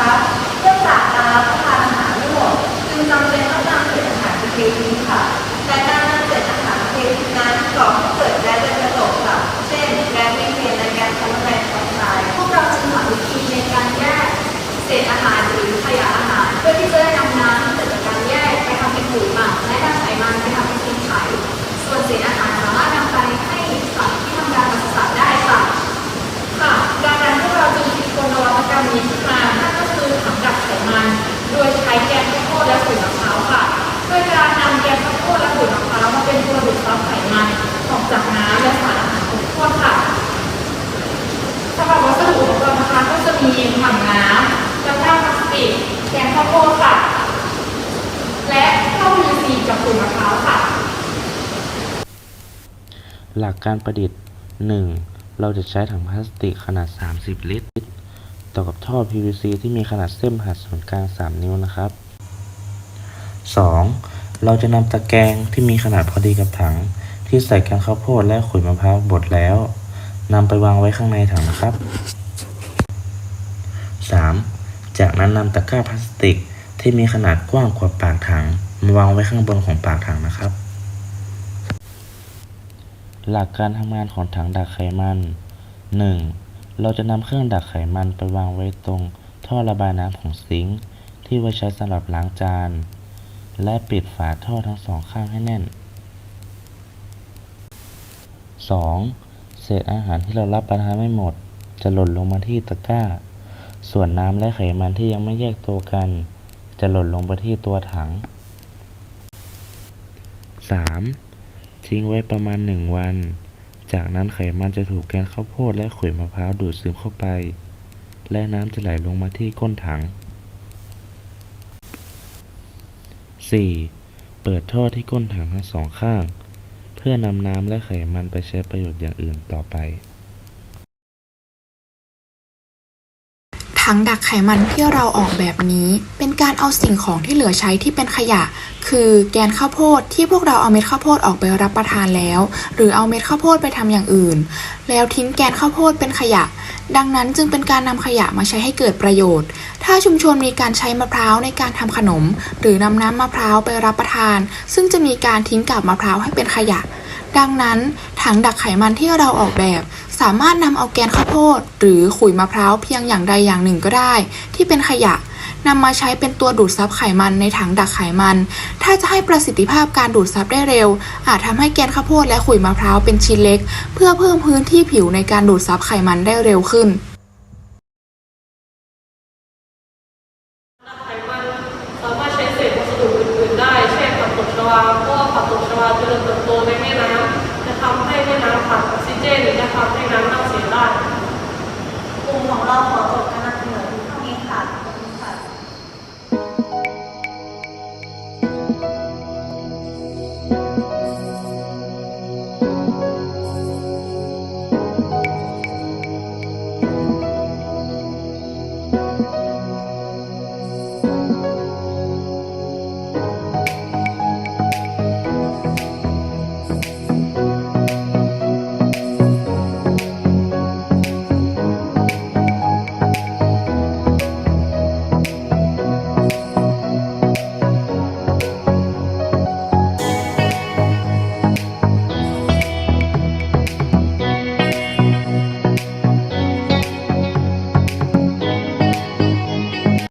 นะคะเพื่อปราบปรามประทานอาหารรั่วจึงจำเป็นต้องนำเลิตอาหารไปทิ้งค่ะ หลักการประดิษฐ์ 1. เราจะใช้ถังพลาสติกขนาด 30 ลิตร ต่อกับท่อ PVC ที่มีขนาดเส้นผ่าศูนย์กลาง 3 นิ้วนะครับ 2. เราจะนำตะแกรงที่มีขนาดพอดีกับถัง ที่ใส่แกงข้าวโพดและขุยมะพร้าวบดแล้วนำไปวางไว้ข้างในถังนะครับ 3. จากนั้นนำตะกร้าพลาสติกที่มีขนาดกว้างกว่าปากถังมาวางไว้ข้างบนของปากถังนะครับ หลักการทำงานของถังดักไขมัน 1. เราจะนำเครื่องดักไขมันไปวางไว้ตรงท่อระบายน้ำของซิงค์ที่ไว้ใช้สำหรับล้างจาน และปิดฝาท่อทั้งสองข้างให้แน่น 2. เศษอาหารที่เรารับประทานไม่หมด จะหล่นลงมาที่ตะกร้า ส่วนน้ำและไขมันที่ยังไม่แยกตัวกัน จะหล่นลงไปที่ตัวถัง 3. ทิ้งไว้ประมาณ 1 วัน จากนั้นไขมันจะถูกแกนข้าวโพดและขุยมะพร้าวดูดซึมเข้าไป และน้ำจะไหลลงมาที่ก้นถัง 4. เปิดท่อที่ก้นถังทั้งสองข้าง เพื่อนำน้ำและไขมันไปใช้ประโยชน์อย่างอื่นต่อไป ถังดักไขมันที่เราออกแบบนี้ เป็นการเอาสิ่งของที่เหลือใช้ที่เป็นขยะ คือแกนข้าวโพดที่พวกเราเอาเม็ดข้าวโพดออกไปรับประทานแล้ว หรือเอาเม็ดข้าวโพดไปทำอย่างอื่น แล้วทิ้งแกนข้าวโพดเป็นขยะ ดังนั้นจึงเป็นการนำขยะมาใช้ให้เกิดประโยชน์ ถ้าชุมชนมีการใช้มะพร้าวในการทำขนม หรือนำน้ำมะพร้าวไปรับประทาน ซึ่งจะมีการทิ้งกาบมะพร้าวให้เป็นขยะดังนั้นถังดักไขมันที่เราออกแบบ สามารถนำเอาแกนข้าวโพด หรือขุยมะพร้าวเพียงอย่างใดอย่างหนึ่งก็ได้ ที่เป็นขยะนำมาใช้เป็นตัวดูดซับไขมันในถังดักไขมัน ถ้าจะให้ประสิทธิภาพการดูดซับได้เร็ว อาจทำให้แกนข้าวโพดและขุยมะพร้าวเป็นชิ้นเล็ก เพื่อเพิ่มพื้นที่ผิวในการดูดซับไขมันได้เร็วขึ้นไขมันสามารถใช้เศษวัสดุอื่นๆได้ เช่นผักตบชวาเพราะว่าผักตบชวาเจริญเติบโตในแม่น้ำจะทำให้แม่น้ำขาด ออกซิเจน